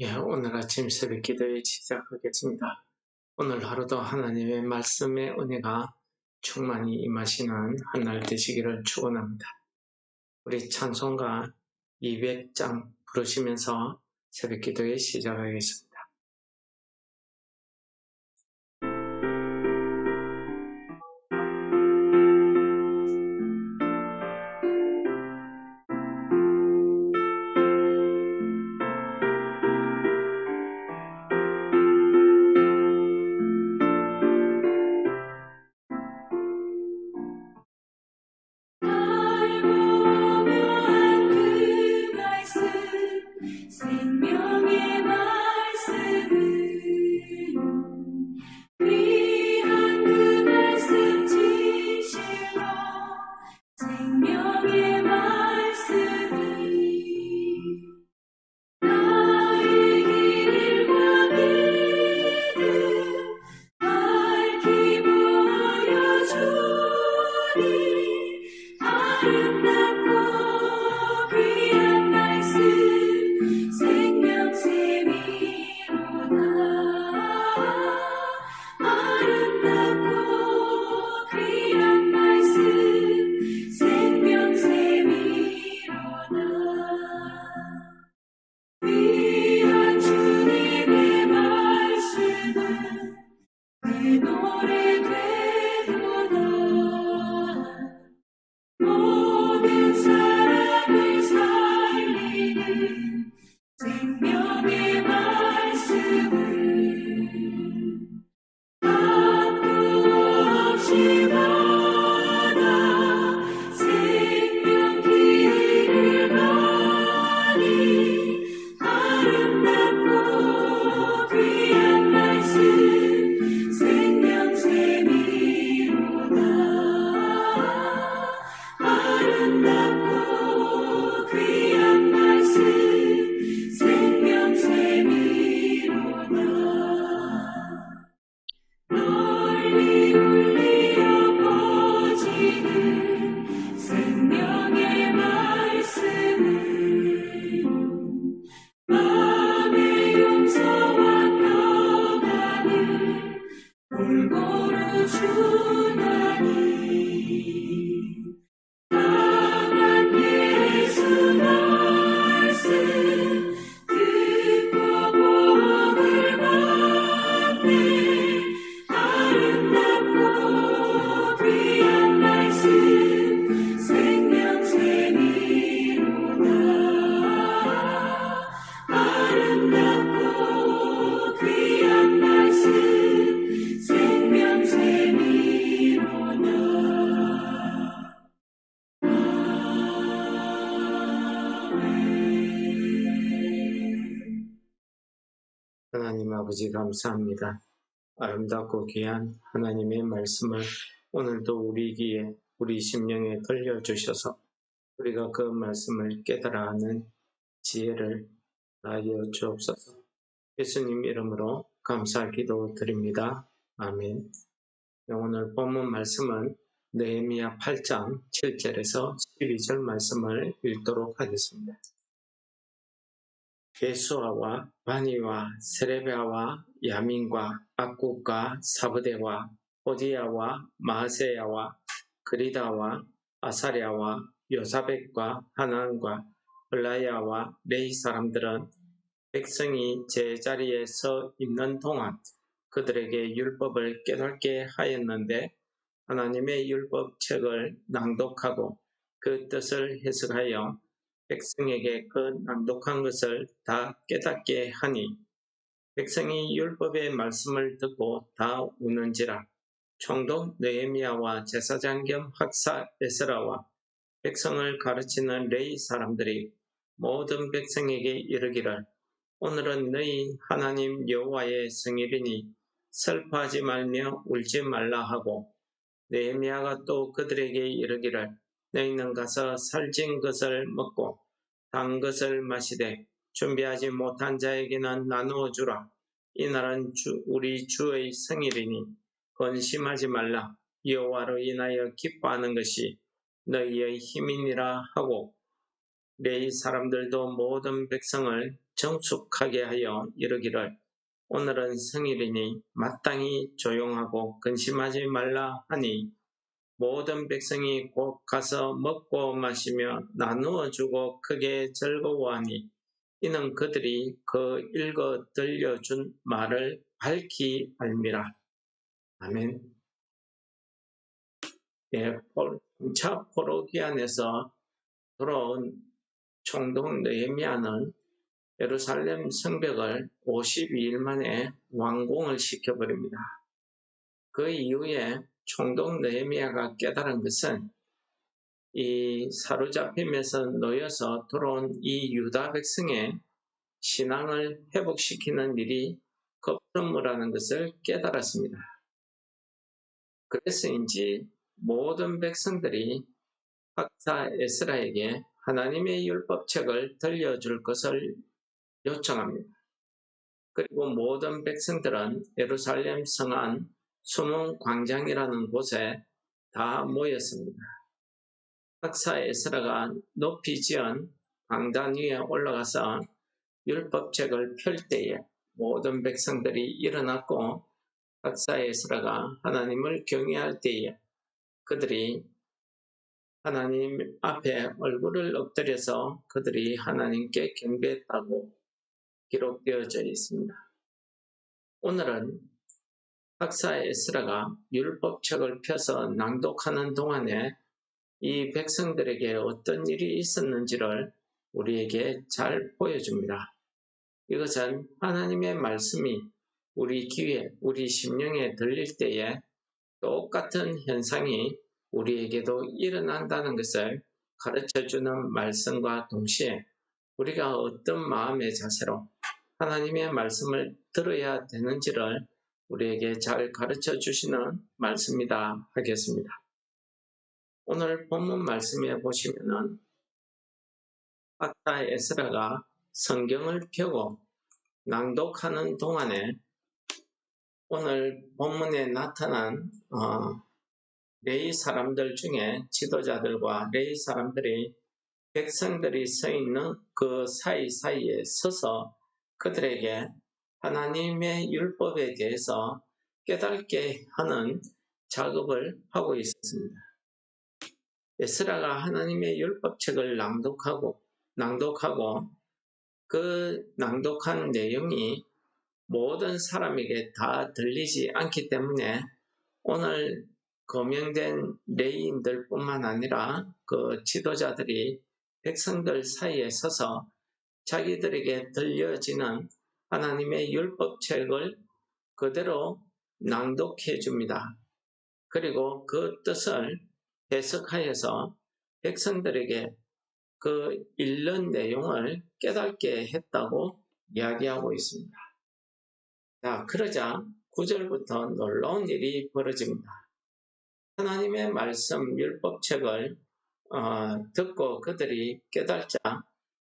예, 오늘 아침 새벽 기도에 시작하겠습니다. 오늘 하루도 하나님의 말씀의 은혜가 충만히 임하시는 한 날 되시기를 축원합니다. 우리 찬송가 200장 부르시면서 새벽 기도에 시작하겠습니다. 감사합니다. 아름답고 귀한 하나님의 말씀을 오늘도 우리 귀에 우리 심령에 들려주셔서 우리가 그 말씀을 깨달아 하는 지혜를 하여 주옵소서. 예수님 이름으로 감사 기도 드립니다. 아멘. 네, 오늘 본문 말씀은 느헤미야 8장 7절에서 12절 말씀을 읽도록 하겠습니다. 게수아와 바니와 세레베아와 야민과 악국과 사브데와 호디야와 마세야와 그리다와 아사랴와 요사백과 하난과 블라야와 레이 사람들은 백성이 제자리에 서 있는 동안 그들에게 율법을 깨닫게 하였는데 하나님의 율법책을 낭독하고 그 뜻을 해석하여 백성에게 그 낭독한 것을 다 깨닫게 하니 백성이 율법의 말씀을 듣고 다 우는지라. 총독 느헤미야와 제사장 겸 학사 에스라와 백성을 가르치는 레이 사람들이 모든 백성에게 이르기를 오늘은 너희 하나님 여호와의 생일이니 슬퍼하지 말며 울지 말라 하고 느헤미야가 또 그들에게 이르기를 너희는 가서 살찐 것을 먹고 단 것을 마시되 준비하지 못한 자에게는 나누어 주라. 이날은 주, 우리 주의 생일이니 건심하지 말라. 여호와로 인하여 기뻐하는 것이 너희의 힘이니라 하고 레이 사람들도 모든 백성을 정숙하게 하여 이르기를 오늘은 성일이니 마땅히 조용하고 근심하지 말라 하니 모든 백성이 곧 가서 먹고 마시며 나누어 주고 크게 즐거워하니 이는 그들이 그 읽어 들려준 말을 밝히 알미라. 아멘. 예, 폴, 차 포로기안에서 돌아온 총독 느헤미야는 예루살렘 성벽을 52일 만에 완공을 시켜버립니다. 그 이후에 총독 느헤미야가 깨달은 것은 이 사로잡힘에서 놓여서 돌아온 이 유다 백성의 신앙을 회복시키는 일이 급선무라는 것을 깨달았습니다. 그래서인지 모든 백성들이 박사 에스라에게 하나님의 율법책을 들려줄 것을 요청합니다. 그리고 모든 백성들은 예루살렘 성안 수문 광장이라는 곳에 다 모였습니다. 박사 에스라가 높이 지은 광단 위에 올라가서 율법책을 펼 때에 모든 백성들이 일어났고 박사 에스라가 하나님을 경외할 때에 그들이 하나님 앞에 얼굴을 엎드려서 그들이 하나님께 경배했다고 기록되어져 있습니다. 오늘은 박사 에스라가 율법책을 펴서 낭독하는 동안에 이 백성들에게 어떤 일이 있었는지를 우리에게 잘 보여줍니다. 이것은 하나님의 말씀이 우리 귀에, 우리 심령에 들릴 때에 똑같은 현상이 우리에게도 일어난다는 것을 가르쳐 주는 말씀과 동시에 우리가 어떤 마음의 자세로 하나님의 말씀을 들어야 되는지를 우리에게 잘 가르쳐 주시는 말씀이다 하겠습니다. 오늘 본문 말씀에 보시면은 아타 에스라가 성경을 펴고 낭독하는 동안에 오늘 본문에 나타난 어, 레이 사람들 중에 지도자들과 레이 사람들이 백성들이 서 있는 그 사이사이에 서서 그들에게 하나님의 율법에 대해서 깨닫게 하는 작업을 하고 있었습니다. 에스라가 하나님의 율법책을 낭독하고 낭독하고 그 낭독한 내용이 모든 사람에게 다 들리지 않기 때문에 오늘 거명된 레이인들뿐만 아니라 그 지도자들이 백성들 사이에 서서 자기들에게 들려지는 하나님의 율법책을 그대로 낭독해 줍니다. 그리고 그 뜻을 해석하여서 백성들에게 그 읽는 내용을 깨닫게 했다고 이야기하고 있습니다. 자, 그러자 9절부터 놀라운 일이 벌어집니다. 하나님의 말씀 율법책을 어, 듣고 그들이 깨달자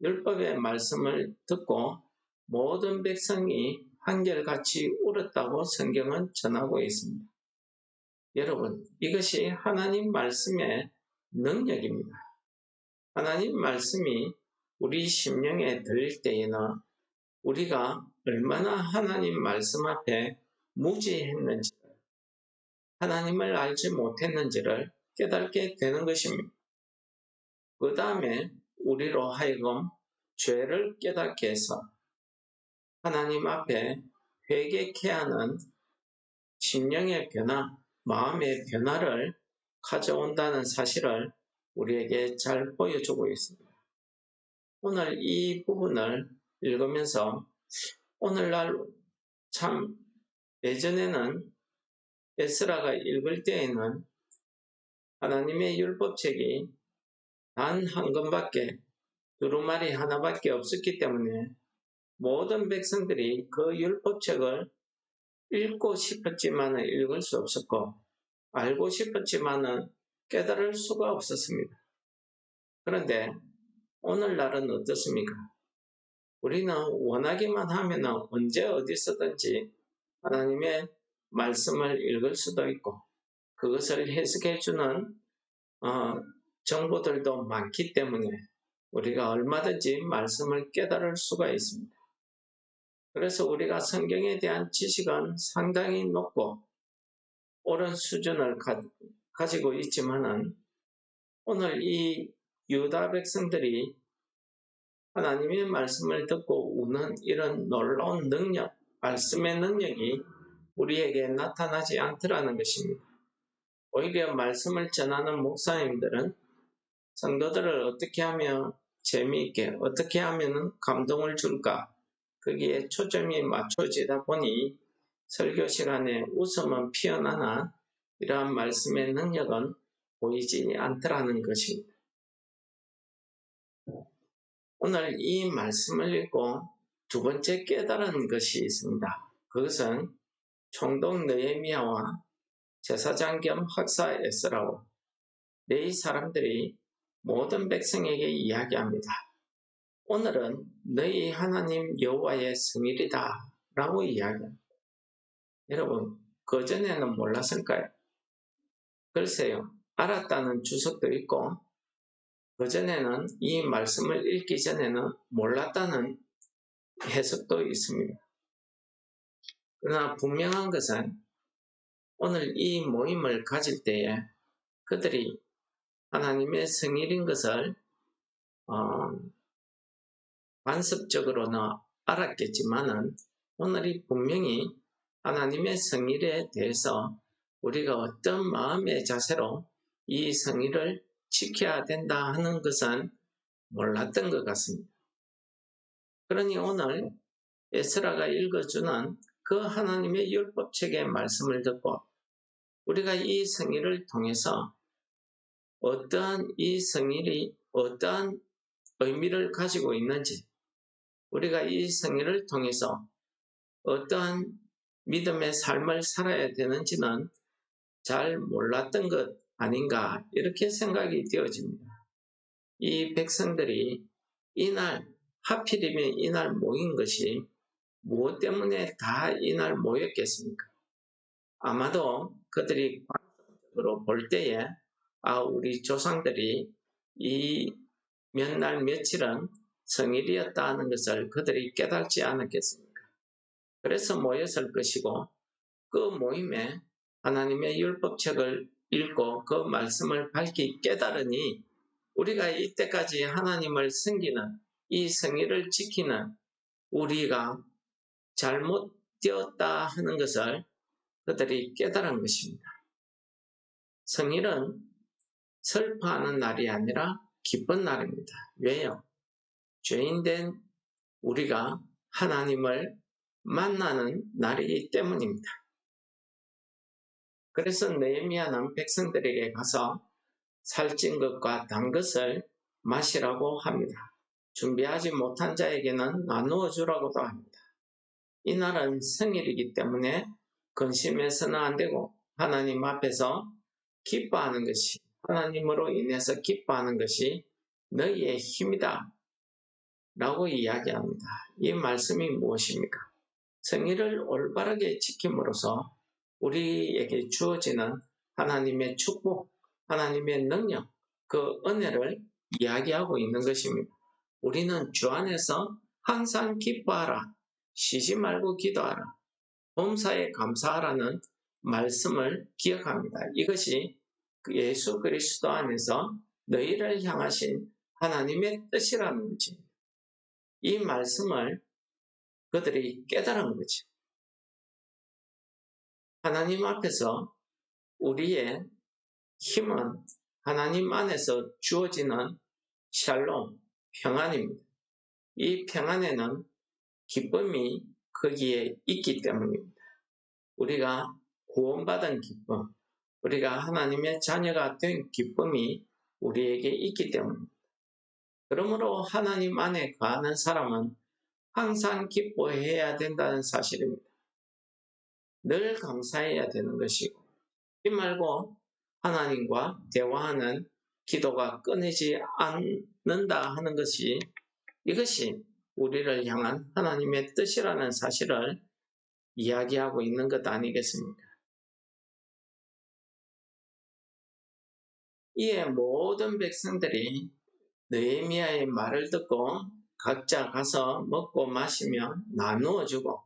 율법의 말씀을 듣고 모든 백성이 한결같이 울었다고 성경은 전하고 있습니다. 여러분, 이것이 하나님 말씀의 능력입니다. 하나님 말씀이 우리 심령에 들릴 때에는 우리가 얼마나 하나님 말씀 앞에 무지했는지, 하나님을 알지 못했는지를 깨닫게 되는 것입니다. 그 다음에 우리로 하여금 죄를 깨닫게 해서 하나님 앞에 회개케 하는 심령의 변화, 마음의 변화를 가져온다는 사실을 우리에게 잘 보여주고 있습니다. 오늘 이 부분을 읽으면서 오늘날 참 예전에는 에스라가 읽을 때에는 하나님의 율법책이 단 한 권밖에 두루마리 하나밖에 없었기 때문에 모든 백성들이 그 율법책을 읽고 싶었지만 읽을 수 없었고 알고 싶었지만 깨달을 수가 없었습니다. 그런데 오늘날은 어떻습니까? 우리는 원하기만 하면 언제 어디서든지 하나님의 말씀을 읽을 수도 있고 그것을 해석해 주는 어, 정보들도 많기 때문에 우리가 얼마든지 말씀을 깨달을 수가 있습니다. 그래서 우리가 성경에 대한 지식은 상당히 높고 옳은 수준을 가, 가지고 있지만은 오늘 이 유다 백성들이 하나님의 말씀을 듣고 우는 이런 놀라운 능력, 말씀의 능력이 우리에게 나타나지 않더라는 것입니다. 오히려 말씀을 전하는 목사님들은 성도들을 어떻게 하면 재미있게, 어떻게 하면 감동을 줄까, 거기에 초점이 맞춰지다 보니 설교 시간에 웃음은 피어나나 이러한 말씀의 능력은 보이지 않더라는 것입니다. 오늘 이 말씀을 읽고 두 번째 깨달은 것이 있습니다. 그것은 총독 느헤미야와 제사장 겸 학사 에스라오 네 사람들이 모든 백성에게 이야기합니다. 오늘은 너희 하나님 여호와의 생일이다 라고 이야기합니다. 여러분 그전에는 몰랐을까요? 글쎄요 알았다는 주석도 있고 그전에는 이 말씀을 읽기 전에는 몰랐다는 해석도 있습니다. 그러나 분명한 것은 오늘 이 모임을 가질 때에 그들이 하나님의 생일인 것을 어, 관습적으로는 알았겠지만은 오늘이 분명히 하나님의 생일에 대해서 우리가 어떤 마음의 자세로 이 생일을 지켜야 된다 하는 것은 몰랐던 것 같습니다. 그러니 오늘 에스라가 읽어주는 그 하나님의 율법책의 말씀을 듣고 우리가 이 성일을 통해서 어떠한 이 성일이 어떠한 의미를 가지고 있는지 우리가 이 성일을 통해서 어떠한 믿음의 삶을 살아야 되는지는 잘 몰랐던 것 아닌가 이렇게 생각이 되어집니다. 이 백성들이 이날 하필이면 이날 모인 것이 무엇 때문에 다 이날 모였겠습니까? 아마도 그들이 관습적으로 볼 때에 아 우리 조상들이 이 몇 날 며칠은 성일이었다 하는 것을 그들이 깨닫지 않았겠습니까? 그래서 모였을 것이고 그 모임에 하나님의 율법책을 읽고 그 말씀을 밝히 깨달으니 우리가 이때까지 하나님을 섬기는 이 성의를 지키는 우리가 잘못되었다 하는 것을 그들이 깨달은 것입니다. 성일은 슬퍼하는 날이 아니라 기쁜 날입니다. 왜요? 죄인된 우리가 하나님을 만나는 날이기 때문입니다. 그래서 느헤미야는 백성들에게 가서 살찐 것과 단 것을 마시라고 합니다. 준비하지 못한 자에게는 나누어 주라고도 합니다. 이날은 생일이기 때문에 근심해서는 안 되고 하나님 앞에서 기뻐하는 것이 하나님으로 인해서 기뻐하는 것이 너희의 힘이다. 라고 이야기합니다. 이 말씀이 무엇입니까? 생일을 올바르게 지킴으로써 우리에게 주어지는 하나님의 축복, 하나님의 능력, 그 은혜를 이야기하고 있는 것입니다. 우리는 주 안에서 항상 기뻐하라. 쉬지 말고 기도하라. 범사에 감사하라는 말씀을 기억합니다. 이것이 그 예수 그리스도 안에서 너희를 향하신 하나님의 뜻이라는 거지. 이 말씀을 그들이 깨달은 거죠. 하나님 앞에서 우리의 힘은 하나님 안에서 주어지는 샬롬, 평안입니다. 이 평안에는 기쁨이 거기에 있기 때문입니다. 우리가 구원받은 기쁨, 우리가 하나님의 자녀가 된 기쁨이 우리에게 있기 때문입니다. 그러므로 하나님 안에 거하는 사람은 항상 기뻐해야 된다는 사실입니다. 늘 감사해야 되는 것이고 이 말고 하나님과 대화하는 기도가 끊이지 않는다 하는 것이 이것이 우리를 향한 하나님의 뜻이라는 사실을 이야기하고 있는 것 아니겠습니까? 이에 모든 백성들이 느헤미야의 말을 듣고 각자 가서 먹고 마시며 나누어 주고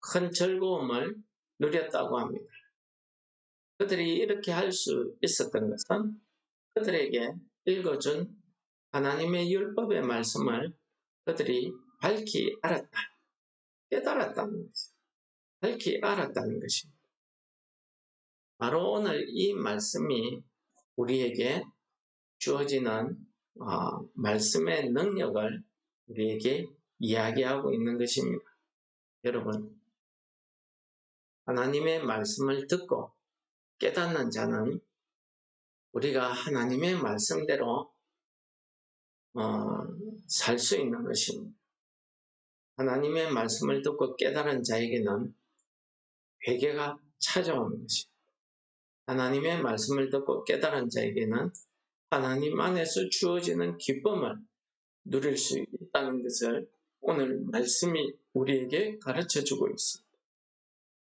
큰 즐거움을 누렸다고 합니다. 그들이 이렇게 할 수 있었던 것은 그들에게 읽어준 하나님의 율법의 말씀을 그들이 밝히 알았다. 깨달았다는 거죠. 밝히 알았다는 것입니다. 바로 오늘 이 말씀이 우리에게 주어지는 어, 말씀의 능력을 우리에게 이야기하고 있는 것입니다. 여러분, 하나님의 말씀을 듣고 깨닫는 자는 우리가 하나님의 말씀대로 어, 살 수 있는 것입니다. 하나님의 말씀을 듣고 깨달은 자에게는 회개가 찾아오는 것입니다. 하나님의 말씀을 듣고 깨달은 자에게는 하나님 안에서 주어지는 기쁨을 누릴 수 있다는 것을 오늘 말씀이 우리에게 가르쳐 주고 있습니다.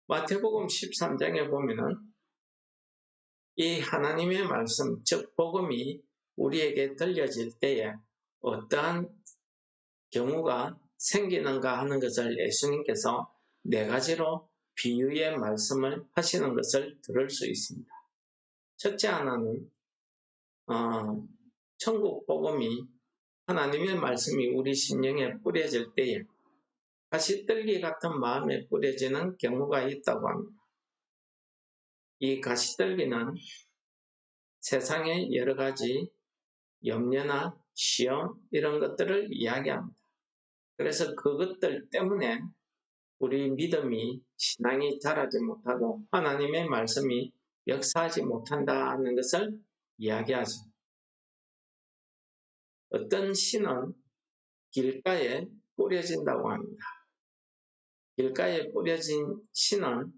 마태복음 13장에 보면은 이 하나님의 말씀, 즉 복음이 우리에게 들려질 때에 어떠한 경우가 생기는가 하는 것을 예수님께서 네 가지로 비유의 말씀을 하시는 것을 들을 수 있습니다. 첫째 하나는 어, 천국 복음이 하나님의 말씀이 우리 심령에 뿌려질 때에 가시떨기 같은 마음에 뿌려지는 경우가 있다고 합니다. 이 가시떨기는 세상의 여러 가지 염려나 시험 이런 것들을 이야기합니다. 그래서 그것들 때문에 우리 믿음이 신앙이 자라지 못하고 하나님의 말씀이 역사하지 못한다는 것을 이야기하죠. 어떤 씨는 길가에 뿌려진다고 합니다. 길가에 뿌려진 씨는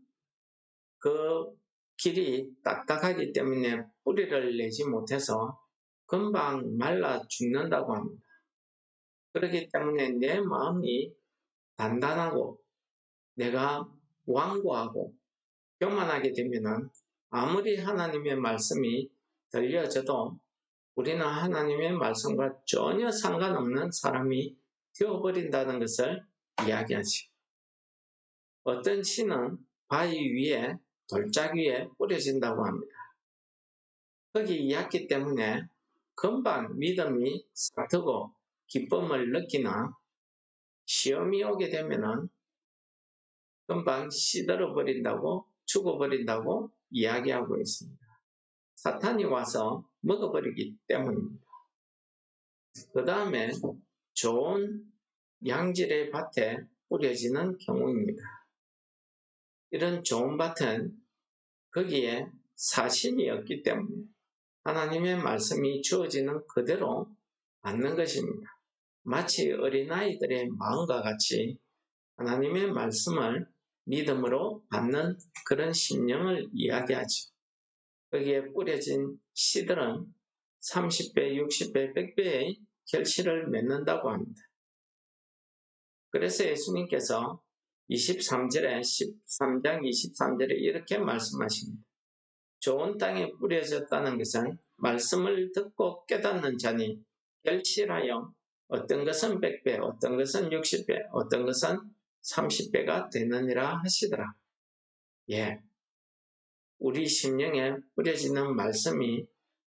그 길이 딱딱하기 때문에 뿌리를 내지 못해서 금방 말라 죽는다고 합니다. 그렇기 때문에 내 마음이 단단하고 내가 완고하고 교만하게 되면은 아무리 하나님의 말씀이 들려져도 우리는 하나님의 말씀과 전혀 상관없는 사람이 되어버린다는 것을 이야기하지. 어떤 씨는 바위 위에 돌짝 위에 뿌려진다고 합니다. 거기 얕기 때문에 금방 믿음이 사트고 기쁨을 느끼나 시험이 오게 되면은 금방 시들어 버린다고 죽어 버린다고 이야기하고 있습니다. 사탄이 와서 먹어버리기 때문입니다. 그 다음에 좋은 양질의 밭에 뿌려지는 경우입니다. 이런 좋은 밭은 거기에 사신이 없기 때문에 하나님의 말씀이 주어지는 그대로 받는 것입니다. 마치 어린아이들의 마음과 같이 하나님의 말씀을 믿음으로 받는 그런 심령을 이야기하죠. 거기에 뿌려진 씨들은 30배, 60배, 100배의 결실을 맺는다고 합니다. 그래서 예수님께서 23절에 13장 23절에 이렇게 말씀하십니다. 좋은 땅에 뿌려졌다는 것은 말씀을 듣고 깨닫는 자니 결실하여 어떤 것은 100배, 어떤 것은 60배, 어떤 것은 30배가 되느니라 하시더라. 예. 우리 심령에 뿌려지는 말씀이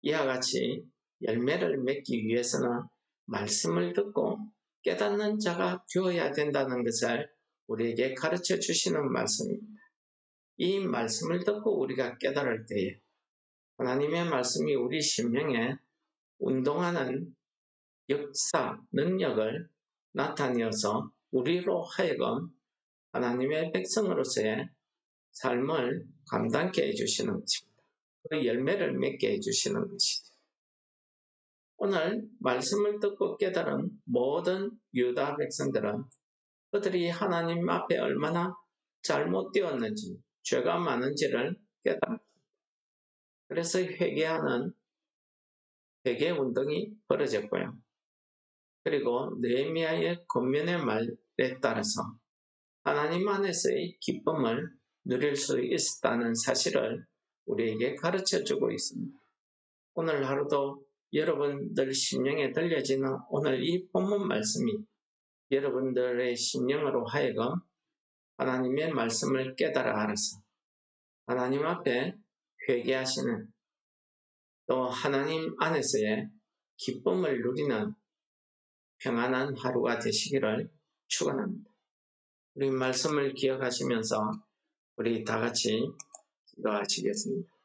이와 같이 열매를 맺기 위해서는 말씀을 듣고 깨닫는 자가 되어야 된다는 것을 우리에게 가르쳐 주시는 말씀입니다. 이 말씀을 듣고 우리가 깨달을 때에 하나님의 말씀이 우리 심령에 운동하는 역사, 능력을 나타내어서 우리로 하여금 하나님의 백성으로서의 삶을 감당케 해주시는 것입니다. 그 열매를 맺게 해주시는 것이죠. 오늘 말씀을 듣고 깨달은 모든 유다 백성들은 그들이 하나님 앞에 얼마나 잘못 되었는지, 죄가 많은지를 깨달았습니다. 그래서 회개하는 회개 운동이 벌어졌고요. 그리고 느헤미야의 권면의 말에 따라서 하나님 안에서의 기쁨을 누릴 수 있었다는 사실을 우리에게 가르쳐 주고 있습니다. 오늘 하루도 여러분들 심령에 들려지는 오늘 이 본문 말씀이 여러분들의 심령으로 하여금 하나님의 말씀을 깨달아 알아서 하나님 앞에 회개하시는 또 하나님 안에서의 기쁨을 누리는 평안한 하루가 되시기를 축원합니다. 우리 말씀을 기억하시면서 우리 다 같이 기도하시겠습니다.